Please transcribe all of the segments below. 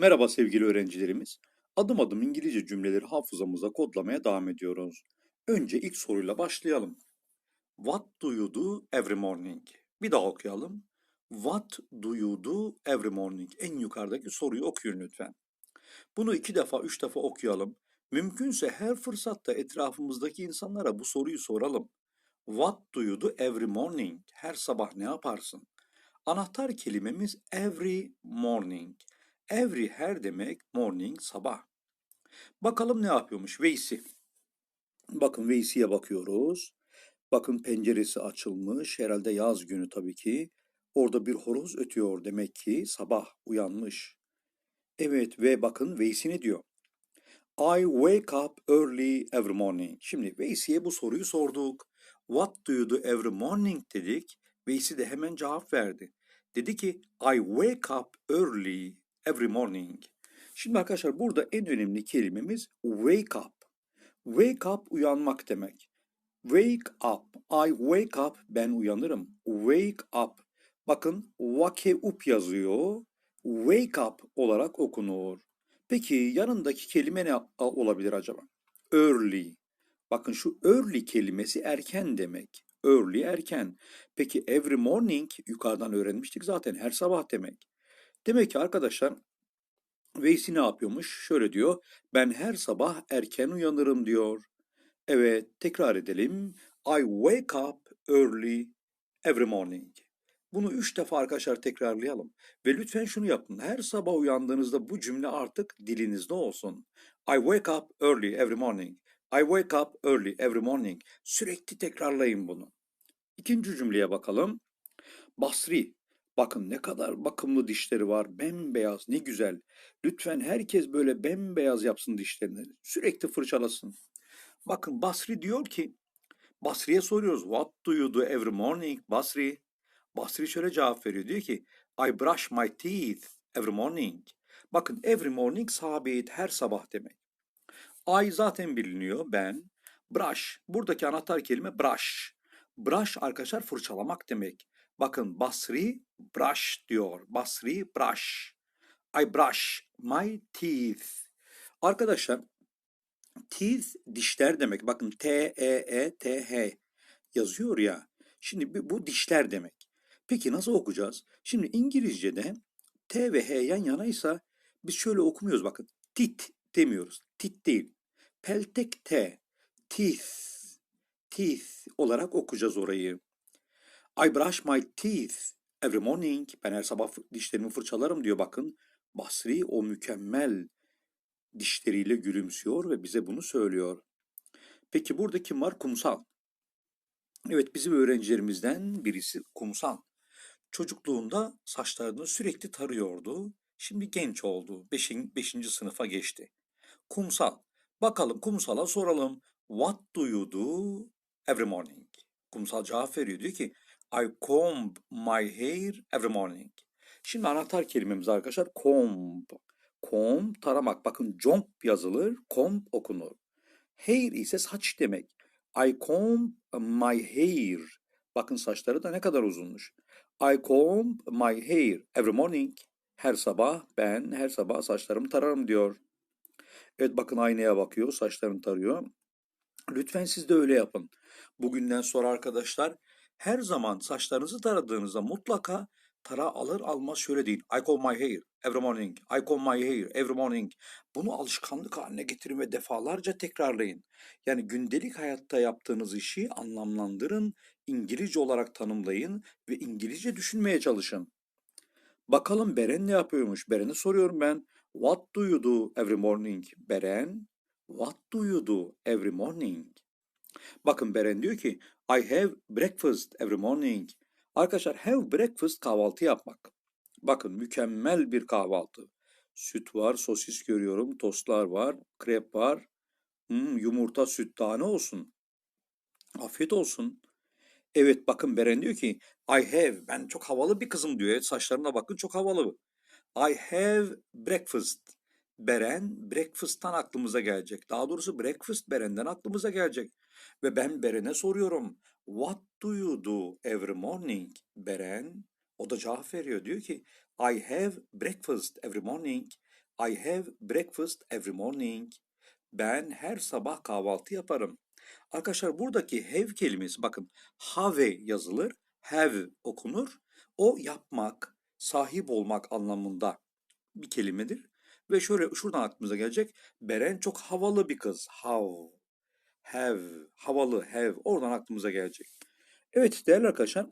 Merhaba sevgili öğrencilerimiz. Adım adım İngilizce cümleleri hafızamıza kodlamaya devam ediyoruz. Önce ilk soruyla başlayalım. What do you do every morning? Bir daha okuyalım. What do you do every morning? En yukarıdaki soruyu okuyun lütfen. Bunu iki defa, üç defa okuyalım. Mümkünse her fırsatta etrafımızdaki insanlara bu soruyu soralım. What do you do every morning? Her sabah ne yaparsın? Anahtar kelimemiz every morning. Every her demek morning sabah. Bakalım ne yapıyormuş Veysi. Bakın Veysi'ye bakıyoruz. Bakın penceresi açılmış. Herhalde yaz günü tabii ki. Orada bir horoz ötüyor demek ki sabah uyanmış. Evet ve bakın Veysi ne diyor? I wake up early every morning. Şimdi Veysi'ye bu soruyu sorduk. What do you do every morning dedik. Veysi de hemen cevap verdi. Dedi ki I wake up early every morning. Şimdi arkadaşlar burada en önemli kelimemiz wake up. Wake up uyanmak demek. Wake up. I wake up. Ben uyanırım. Wake up. Bakın wake up yazıyor. Wake up olarak okunur. Peki yanındaki kelime ne olabilir acaba? Early. Bakın şu early kelimesi erken demek. Early erken. Peki every morning yukarıdan öğrenmiştik zaten her sabah demek. Demek ki arkadaşlar Veysi ne yapıyormuş? Şöyle diyor. Ben her sabah erken uyanırım diyor. Evet tekrar edelim. I wake up early every morning. Bunu üç defa arkadaşlar tekrarlayalım. Ve lütfen şunu yapın. Her sabah uyandığınızda bu cümle artık dilinizde olsun. I wake up early every morning. I wake up early every morning. Sürekli tekrarlayın bunu. İkinci cümleye bakalım. Basri. Bakın ne kadar bakımlı dişleri var. Bembeyaz ne güzel. Lütfen herkes böyle bembeyaz yapsın dişlerini. Sürekli fırçalasın. Bakın Basri diyor ki Basri'ye soruyoruz. What do you do every morning? Basri. Basri şöyle cevap veriyor. Diyor ki I brush my teeth every morning. Bakın every morning sabit her sabah demek. I zaten biliniyor ben. Brush. Buradaki anahtar kelime brush. Brush arkadaşlar fırçalamak demek. Bakın Basri brush diyor. Basri brush. I brush my teeth. Arkadaşlar teeth dişler demek. Bakın T-E-E-T-H yazıyor ya. Şimdi bu dişler demek. Peki nasıl okuyacağız? Şimdi İngilizce'de T ve H yan yanaysa biz şöyle okumuyoruz bakın. Tit demiyoruz. Tit değil. Peltek T. Teeth. Teeth olarak okuyacağız orayı. I brush my teeth every morning. Ben her sabah dişlerimi fırçalarım diyor bakın. Basri o mükemmel dişleriyle gülümsüyor ve bize bunu söylüyor. Peki burada kim var? Kumsal. Evet bizim öğrencilerimizden birisi Kumsal. Çocukluğunda saçlarını sürekli tarıyordu. Şimdi genç oldu. 5. Beşinci sınıfa geçti. Kumsal. Bakalım Kumsal'a soralım. What do you do every morning? Kumsal cevap veriyor. Diyor ki I comb my hair every morning. Şimdi anahtar kelimemiz arkadaşlar comb. Comb taramak. Bakın jump yazılır, comb okunur. Hair ise saç demek. I comb my hair. Bakın saçları da ne kadar uzunmuş. I comb my hair every morning. Her sabah ben her sabah saçlarımı tararım diyor. Evet bakın aynaya bakıyor, saçlarını tarıyor. Lütfen siz de öyle yapın. Bugünden sonra arkadaşlar her zaman saçlarınızı taradığınızda mutlaka tara alır almaz şöyle deyin. I comb my hair every morning. I comb my hair every morning. Bunu alışkanlık haline getirin ve defalarca tekrarlayın. Yani gündelik hayatta yaptığınız işi anlamlandırın, İngilizce olarak tanımlayın ve İngilizce düşünmeye çalışın. Bakalım Beren ne yapıyormuş? Beren'e soruyorum ben. What do you do every morning? Beren, what do you do every morning? Bakın Beren diyor ki I have breakfast every morning. Arkadaşlar have breakfast kahvaltı yapmak. Bakın mükemmel bir kahvaltı. Süt var, sosis görüyorum, tostlar var, krep var. Hmm, yumurta, süt daha ne olsun? Afiyet olsun. Evet bakın Beren diyor ki I have, ben çok havalı bir kızım diyor. Evet saçlarına bakın çok havalı. I have breakfast. Beren breakfast'tan aklımıza gelecek. Daha doğrusu breakfast Beren'den aklımıza gelecek. Ve ben Beren'e soruyorum. What do you do every morning? Beren o da cevap veriyor. Diyor ki I have breakfast every morning. I have breakfast every morning. Ben her sabah kahvaltı yaparım. Arkadaşlar buradaki have kelimesi bakın have yazılır, have okunur. O yapmak, sahip olmak anlamında bir kelimedir. Ve şöyle şuradan aklımıza gelecek. Beren çok havalı bir kız. How. Have. Havalı. Have. Oradan aklımıza gelecek. Evet değerli arkadaşlar.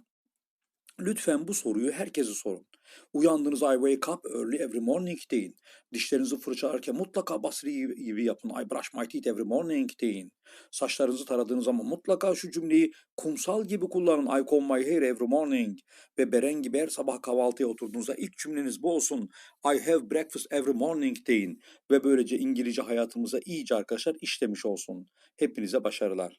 Lütfen bu soruyu herkese sorun. Uyandığınız I wake up early every morning deyin. Dişlerinizi fırçalarken mutlaka Basri gibi- yapın. I brush my teeth every morning deyin. Saçlarınızı taradığınız zaman mutlaka şu cümleyi kumsal gibi kullanın. I comb my hair every morning. Ve Beren gibi her sabah kahvaltıya oturduğunuzda ilk cümleniz bu olsun. I have breakfast every morning deyin. Ve böylece İngilizce hayatımıza iyice arkadaşlar işlemiş olsun. Hepinize başarılar.